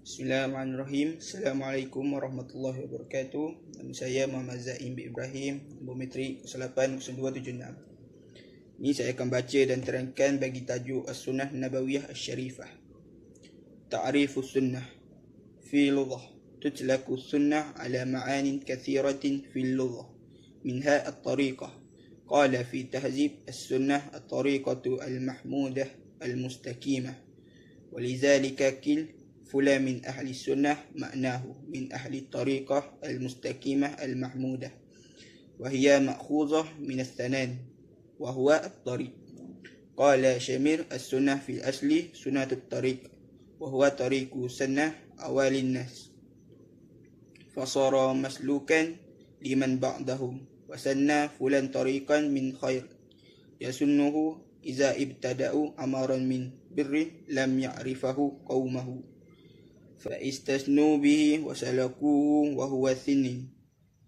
Bismillahirrahmanirrahim. Assalamualaikum warahmatullahi wabarakatuh. Nama saya Muhammad Zaim bin Ibrahim, nombor metrik 080276. Ini saya akan baca dan terangkan bagi tajuk As-Sunnah Nabawiyah Asy-Syarifah. Ta'rifus Sunnah fi lughah tutlaku sunnah ala ma'anin kathiratin fi lughah minha at-tariqah qala fi tahzib as-sunnah at-tariqatu al-mahmudah al-mustaqimah ولذلك كل فلان من أهل السنة معناه من أهل الطريقة المستقيمة المحمودة وهي مأخوذة من الثنان وهو الطريق. قال شمير السنة في الأصل سنة الطريق وهو طريق سنة أوال الناس. فصار مسلوكا لمن بعدهم وسنى فلان طريقا من خير. يسنه إذا ابتدأوا أمرا من بر لم يعرفه قومه. فاستثنوا به وسلكوه وهو ثن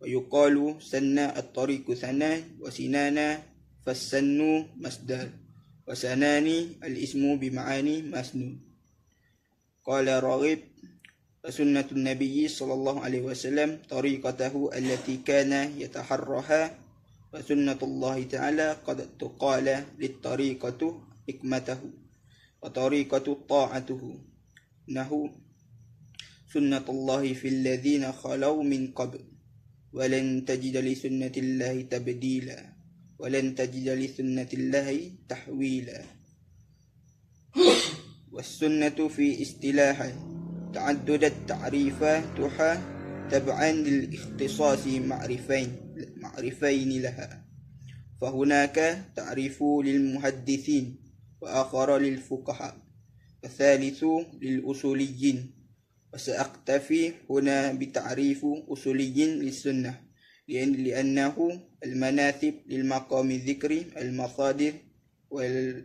ويقال سنى الطريق ثنا وسنانا فالسن مصدر. وسناني الاسم بمعاني مسنون قال راغب وسنة النبي صلى الله عليه وسلم طريقته التي كان يتحرها. وسنة الله تعالى قد تقال للطريقة حكمته وطريقة طاعته. إنه سنة الله في الذين خلوا من قبل. ولن تجد لسنة الله تبديلا. ولن تجد لسنة الله تحويلا. والسنة في اصطلاح تعدد التعريفات تحى تبعا للاختصاص معرفين معرفين لها. فهناك تعريف للمحدثين وآخر للفقهاء. والثالث للأصوليين. وسأقتفي هنا بتعريف أصولي للسنة لأن لأنه المناسب للمقام الذكري المصادر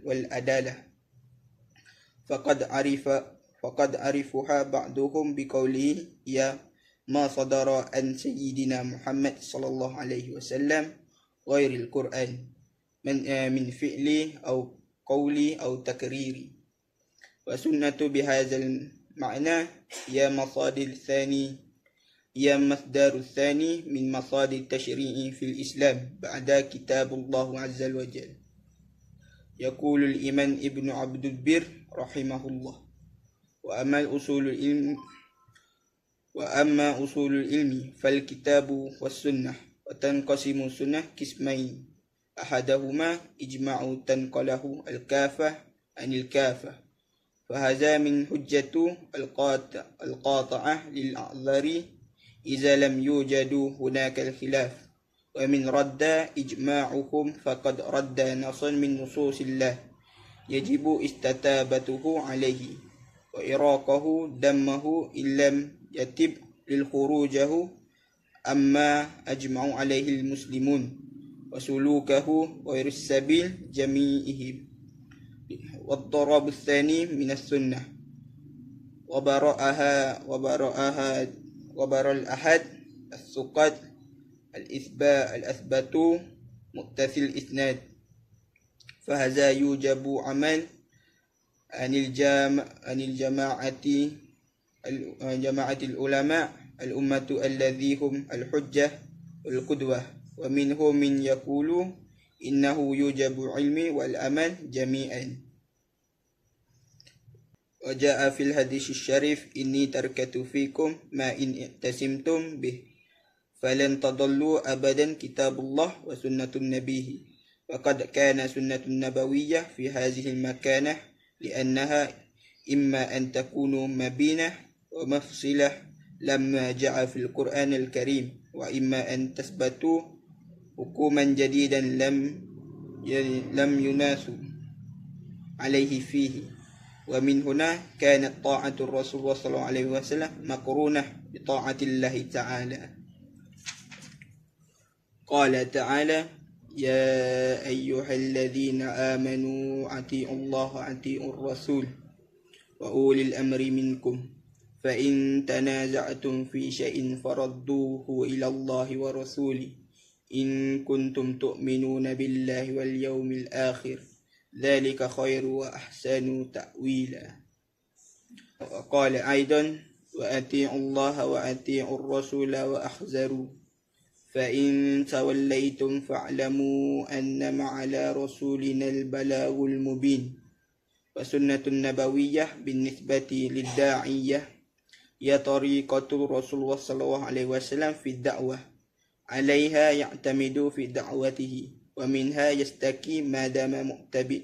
والأدالة فقد عرف فقد عرفها بعضهم بقوله يا ما صدر عن سيدنا محمد صلى الله عليه وسلم غير القرآن من من فعل أو قول أو تكرير وسنة بهذا المعنى هي مصادر الثاني هي مصدر الثاني من مصادر التشريع في الإسلام بعد كتاب الله عز وجل. يقول الإمام ابن عبد البر رحمه الله وأما الأصول العلم وأما أصول العلم فالكتاب والسنة وتنقسم السنة قسمين أحدهما إجماع تنقله الكافة عن الكافة. فهذا من حجة القاطعة للأعذار إذا لم يوجد هناك الخلاف. ومن رد إجماعهم فقد رد نصا من نصوص الله يجب استتابته عليه وإراقه دمه إن لم يتب للخروجه أما أجمع عليه المسلمون وسلوكه غير السبيل جميعهم. والضرب الثاني من السنة. وبرأها وبرأها وبر الأحد الثقات الإثبات الأثبات متصل الإسناد. فهذا يوجب عمل عن الجامع عن الجماعة جماعة العلماء الأمة الذي هم الحجة والقدوة. ومنهم من يقول إنه يوجب علم والأمل جميعا. وجاء في الحديث الشريف إني تركت فيكم ما إن اعتصمتم به فلن تضلوا أبدا كتاب الله وسنة النبي. وقد كان سنة النبوية في هذه المكانة لأنها إما أن تكون مبينة ومفصلة لما جاء في القرآن الكريم وإما أن تثبتوا حكوما جديدا لم لم عليه فيه. ومن هنا كانت طاعة الرسول صلى الله عليه وسلم مقرونة بطاعة الله تعالى. قال تعالى يا أيها الذين آمنوا أطيعوا الله أطيعوا الرسول وأولي الأمر منكم. فإن تنازعتم في شيء فردوه إلى الله ورسوله إن كنتم تؤمنون بالله واليوم الآخر. ذلك خير وأحسن تأويلا. وقال أيضا وأطيعوا الله وأطيعوا الرسول وأحذروا فإن توليتم فاعلموا أنما على رسولنا البلاغ المبين. وسنة النبوية بالنسبة للداعية هي طريقة رسول الله صلى الله عليه وسلم في الدعوة عليها يعتمد في دعوته. ومنها يستكي ما دام مؤتبئ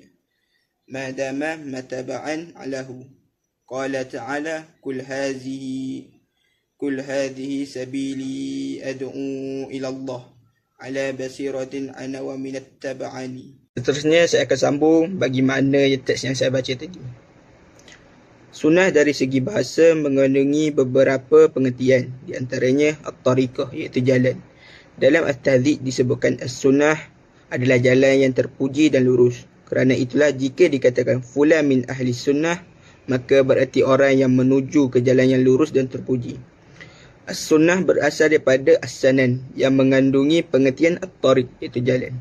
ما دام متبعا له قال تعالى كل هذه كل هذه سبيلي أدعو إلى الله على بصيرة أنا ومن اتبعني Seterusnya saya akan sambung bagi makna teks yang saya baca tadi. Sunnah dari segi bahasa mengandungi beberapa pengertian di antaranya at-tariqah iaitu jalan. Dalam at-tadhiq disebutkan as-sunnah adalah jalan yang terpuji dan lurus. Kerana itulah jika dikatakan fulan min ahli sunnah maka berarti orang yang menuju ke jalan yang lurus dan terpuji. As-sunnah berasal daripada as-sanan yang mengandungi pengertian at-tariq iaitu jalan.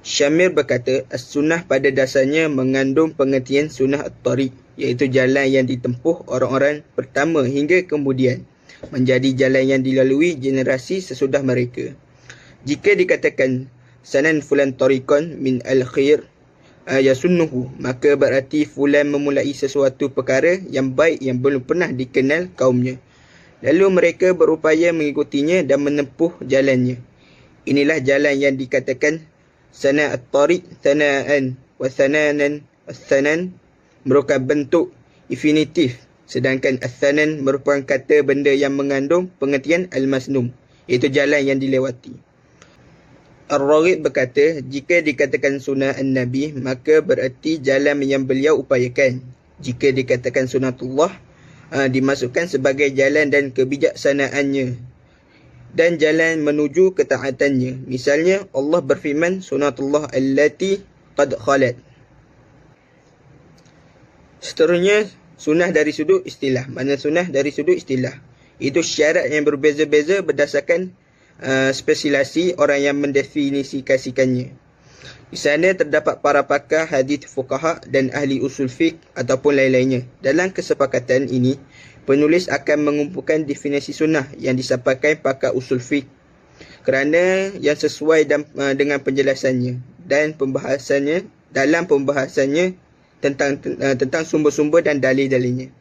Syamir berkata as-sunnah pada dasarnya mengandung pengertian sunnah at-tariq iaitu jalan yang ditempuh orang-orang pertama hingga kemudian menjadi jalan yang dilalui generasi sesudah mereka. Jika dikatakan sanan fulan tariqan min al-khair ya sunnuhu maka berarti fulan memulai sesuatu perkara yang baik yang belum pernah dikenal kaumnya. Lalu mereka berupaya mengikutinya dan menempuh jalannya. Inilah jalan yang dikatakan sana at-tariq sanaan wa sananan as-sanan merupakan bentuk infinitif. Sedangkan as-sanan merupakan kata benda yang mengandung pengertian al-masnum iaitu jalan yang dilewati Ar-Raghib berkata, jika dikatakan sunnah An-Nabi, maka berarti jalan yang beliau upayakan. Jika dikatakan sunnatullah, uh, dimasukkan sebagai jalan dan kebijaksanaannya. Dan jalan menuju ketaatannya. Misalnya, Allah berfirman, sunnatullah allati qad khalat. Seterusnya, sunnah dari sudut istilah. Mana sunnah dari sudut istilah? Itu syarat yang berbeza-beza berdasarkan Uh, spesialisasi orang yang mendefinisikannya. Di sana terdapat para pakar hadis fuqaha dan ahli usul fiqh ataupun lain-lainnya. Dalam kesepakatan ini, penulis akan mengumpulkan definisi sunnah yang disampaikan pakar usul fiqh kerana yang sesuai dan, uh, dengan penjelasannya dan pembahasannya dalam pembahasannya tentang uh, tentang sumber-sumber dan dalil-dalilnya.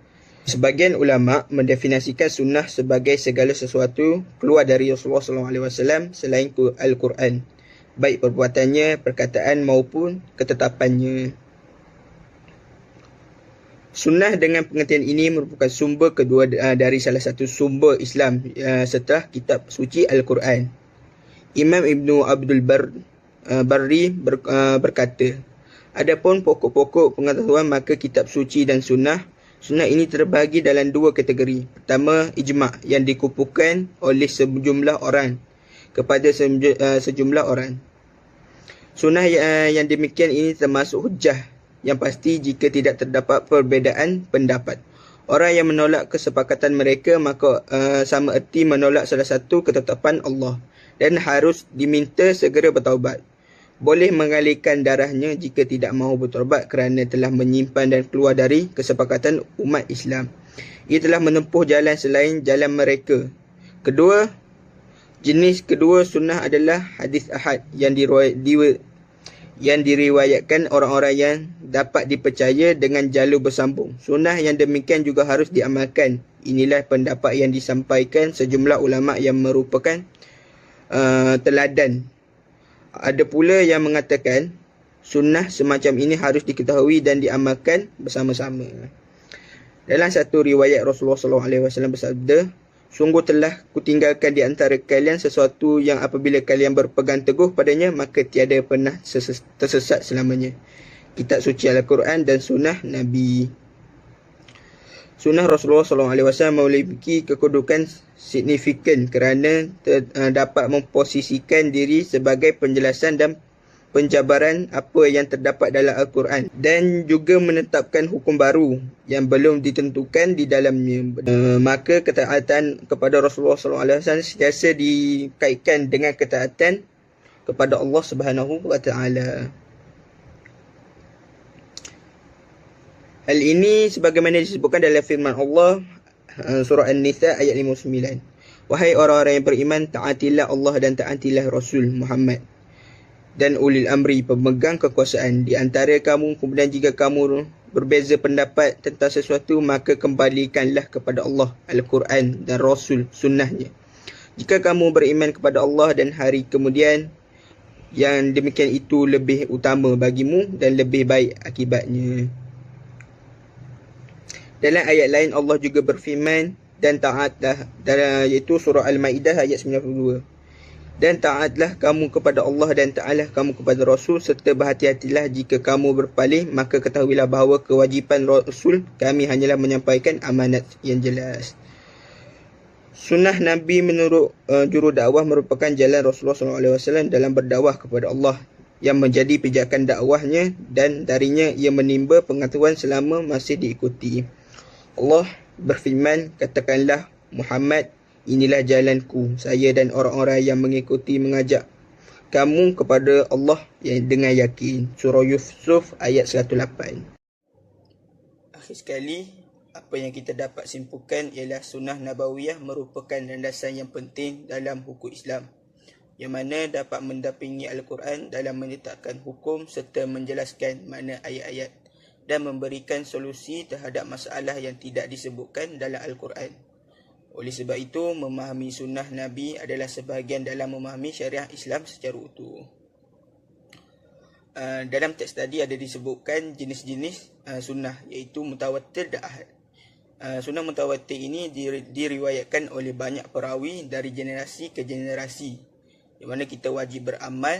Sebagian ulama mendefinisikan sunnah sebagai segala sesuatu keluar dari Rasulullah SAW selain Al-Quran, baik perbuatannya, perkataan maupun ketetapannya. Sunnah dengan pengertian ini merupakan sumber kedua uh, dari salah satu sumber Islam uh, setelah kitab suci Al-Quran. Imam Ibnu Abdul Bar, uh, Barri ber, berkata, Adapun pokok-pokok pengetahuan maka kitab suci dan sunnah Sunnah ini terbagi dalam dua kategori. Pertama, ijma' yang dikumpulkan oleh sejumlah orang kepada eh, sejumlah orang. Sunnah eh, yang demikian ini termasuk hujah yang pasti jika tidak terdapat perbezaan pendapat. Orang yang menolak kesepakatan mereka maka uh, sama erti menolak salah satu ketetapan Allah dan harus diminta segera bertaubat boleh mengalihkan darahnya jika tidak mahu bertobat kerana telah menyimpan dan keluar dari kesepakatan umat Islam. Ia telah menempuh jalan selain jalan mereka. Kedua, jenis kedua sunnah adalah hadis ahad yang diriwayat, yang diriwayatkan orang-orang yang dapat dipercaya dengan jalur bersambung. Sunnah yang demikian juga harus diamalkan. Inilah pendapat yang disampaikan sejumlah ulama yang merupakan uh, teladan ada pula yang mengatakan sunnah semacam ini harus diketahui dan diamalkan bersama-sama. Dalam satu riwayat Rasulullah SAW bersabda, Sungguh telah kutinggalkan di antara kalian sesuatu yang apabila kalian berpegang teguh padanya, maka tiada pernah tersesat selamanya. Kitab suci Al-Quran dan sunnah Nabi. Sunnah Rasulullah SAW memiliki kedudukan signifikan kerana ter, uh, dapat memposisikan diri sebagai penjelasan dan penjabaran apa yang terdapat dalam Al-Quran dan juga menetapkan hukum baru yang belum ditentukan di dalamnya. Uh, maka ketaatan kepada Rasulullah SAW sentiasa dikaitkan dengan ketaatan kepada Allah Subhanahu Wa Taala. Hal ini sebagaimana disebutkan dalam firman Allah uh, surah An-Nisa ayat 59. Wahai orang-orang yang beriman, taatilah Allah dan taatilah Rasul Muhammad. Dan ulil amri pemegang kekuasaan. Di antara kamu kemudian jika kamu berbeza pendapat tentang sesuatu maka kembalikanlah kepada Allah Al-Quran dan Rasul sunnahnya. Jika kamu beriman kepada Allah dan hari kemudian yang demikian itu lebih utama bagimu dan lebih baik akibatnya dalam ayat lain Allah juga berfirman dan taatlah dalam iaitu surah Al-Maidah ayat 92 dan taatlah kamu kepada Allah dan taatlah kamu kepada Rasul serta berhati-hatilah jika kamu berpaling maka ketahuilah bahawa kewajipan Rasul kami hanyalah menyampaikan amanat yang jelas. Sunnah Nabi menurut uh, juru dakwah merupakan jalan Rasulullah SAW dalam berdakwah kepada Allah yang menjadi pijakan dakwahnya dan darinya ia menimba pengetahuan selama masih diikuti. Allah berfirman, katakanlah Muhammad inilah jalanku. Saya dan orang-orang yang mengikuti mengajak kamu kepada Allah yang dengan yakin. Surah Yusuf ayat 108 akhir sekali apa yang kita dapat simpulkan ialah sunnah nabawiyah merupakan landasan yang penting dalam hukum Islam yang mana dapat mendampingi Al-Quran dalam menetapkan hukum serta menjelaskan makna ayat-ayat dan memberikan solusi terhadap masalah yang tidak disebutkan dalam Al-Quran. Oleh sebab itu, memahami sunnah Nabi adalah sebahagian dalam memahami syariah Islam secara utuh. Uh, dalam teks tadi ada disebutkan jenis-jenis uh, sunnah iaitu mutawatir dan ahad. Uh, sunnah mutawatir ini diriwayatkan oleh banyak perawi dari generasi ke generasi di mana kita wajib beramal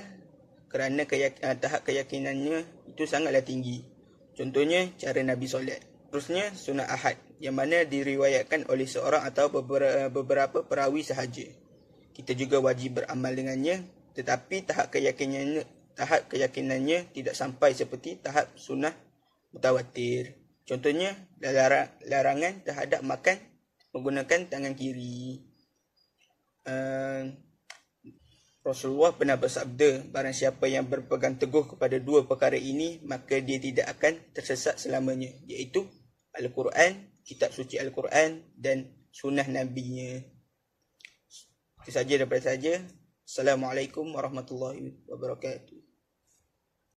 kerana keyak- uh, tahap keyakinannya itu sangatlah tinggi. Contohnya cara Nabi solat. Terusnya sunnah ahad yang mana diriwayatkan oleh seorang atau beberapa perawi sahaja. Kita juga wajib beramal dengannya tetapi tahap keyakinannya tahap keyakinannya tidak sampai seperti tahap sunnah mutawatir. Contohnya larangan terhadap makan menggunakan tangan kiri. Uh, Rasulullah pernah bersabda, barang siapa yang berpegang teguh kepada dua perkara ini, maka dia tidak akan tersesat selamanya, iaitu Al-Quran kitab suci Al-Quran dan sunnah Nabi-Nya. Itu saja daripada saja. Assalamualaikum warahmatullahi wabarakatuh.